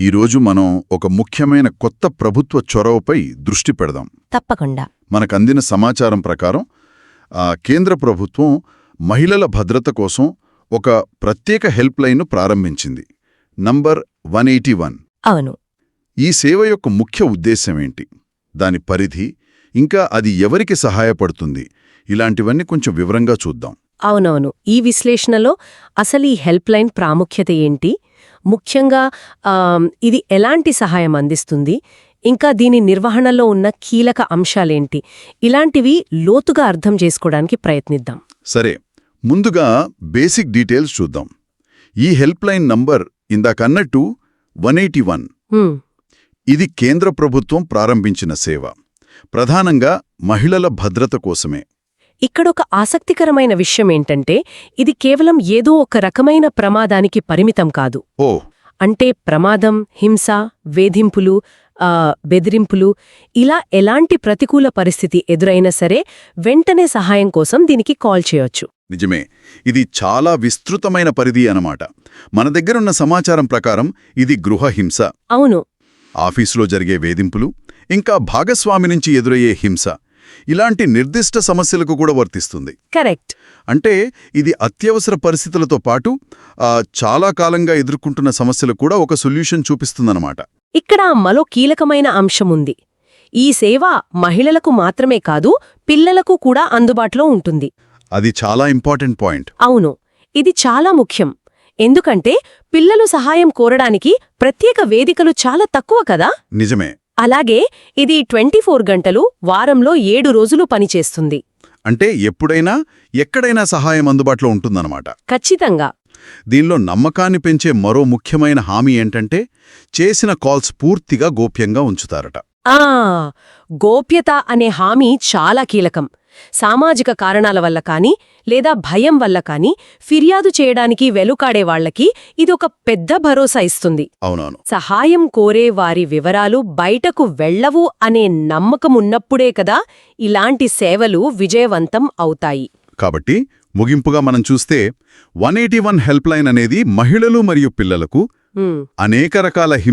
ఈరోజు మనం ఒక ముఖ్యమైన కొత్త ప్రభుత్వ చొరవపై దృష్టి పెడదాం. తప్పకుండా. మనకందిన సమాచారం ప్రకారం కేంద్ర ప్రభుత్వం మహిళల భద్రత కోసం ఒక ప్రత్యేక హెల్ప్ లైన్ను ప్రారంభించింది. నంబర్ వన్ అవును. ఈ సేవ యొక్క ముఖ్య ఉద్దేశమేంటి దాని పరిధి ఇంకా అది ఎవరికి సహాయపడుతుంది? ఇలాంటివన్నీ కొంచెం వివరంగా చూద్దాం. అవునవును. ఈ విశ్లేషణలో అసలు ఈ హెల్ప్ లైన్ ప్రాముఖ్యత ఏంటి? ముఖ్యంగా ఇది ఎలాంటి సహాయం అందిస్తుంది? ఇంకా దీని నిర్వహణలో ఉన్న కీలక అంశాలేంటి? ఇలాంటివి లోతుగా అర్థం చేసుకోవడానికి ప్రయత్నిద్దాం. సరే ముందుగా బేసిక్ డీటెయిల్స్ చూద్దాం. ఈ హెల్ప్ లైన్ నంబర్ ఇందాకన్నట్టు వన్. హ్మ్, ఇది కేంద్ర ప్రభుత్వం ప్రారంభించిన సేవ. ప్రధానంగా మహిళల భద్రత కోసమే. ఇక్కడొక ఆసక్తికరమైన విషయం ఏంటంటే ఇది కేవలం ఏదో ఒక రకమైన ప్రమాదానికి పరిమితం కాదు. ఓ. అంటే ప్రమాదం హింస వేధింపులు బెదిరింపులు ఇలా ఎలాంటి ప్రతికూల పరిస్థితి ఎదురైనా సరే వెంటనే సహాయం కోసం దీనికి కాల్ చేయొచ్చు. నిజమే. ఇది చాలా విస్తృతమైన పరిధి అన్నమాట. మన దగ్గరున్న సమాచారం ప్రకారం ఇది గృహహింస అవును. ఆఫీసులో జరిగే వేధింపులు ఇంకా భాగస్వామి నుంచి ఎదురయ్యే హింస. ఇలాంటి నిర్దిష్ట సమస్యలకు కూడా వర్తిస్తుంది. కరెక్ట్. అంటే ఇది అత్యవసర పరిస్థితులతో పాటు చాలా కాలంగా ఎదుర్కొంటున్న సమస్యలకు కూడా ఒక సొల్యూషన్ చూపిస్తుందన్నమాట. ఇక్కడ మరో కీలకమైన అంశం ఉంది. ఈ సేవ మహిళలకు మాత్రమే కాదు పిల్లలకు కూడా అందుబాటులో ఉంటుంది. అది చాలా ఇంపార్టెంట్ పాయింట్. అవును ఇది చాలా ముఖ్యం. ఎందుకంటే పిల్లలు సహాయం కోరడానికి ప్రత్యేక వేదికలు చాలా తక్కువ కదా? నిజమే. అలాగే ఇది ట్వంటీ గంటలు వారంలో ఏడు రోజులు పనిచేస్తుంది. అంటే ఎప్పుడైనా ఎక్కడైనా సహాయం అందుబాటులో ఉంటుందన్నమాట. ఖచ్చితంగా. దీనిలో నమ్మకాన్ని పెంచే మరో ముఖ్యమైన హామీ ఏంటంటే చేసిన కాల్స్ పూర్తిగా గోప్యంగా ఉంచుతారట. ఆ! గోప్యత అనే హామీ చాలా కీలకం. సామాజిక కారణాల వల్ల కానీ లేదా భయం వల్ల కానీ ఫిర్యాదు చేయడానికి వెలుకాడే వాళ్ళకి ఇదొక పెద్ద భరోసా ఇస్తుంది. అవునవును. సహాయం కోరే వారి వివరాలు బయటకు వెళ్ళవు అనే నమ్మకమున్నప్పుడే కదా ఇలాంటి సేవలు విజయవంతం అవుతాయి. కాబట్టి ముగింపుగా మనం చూస్తే వన్ హెల్ప్ లైన్ అనేది మహిళలు మరియు పిల్లలకు. అనేక రకాల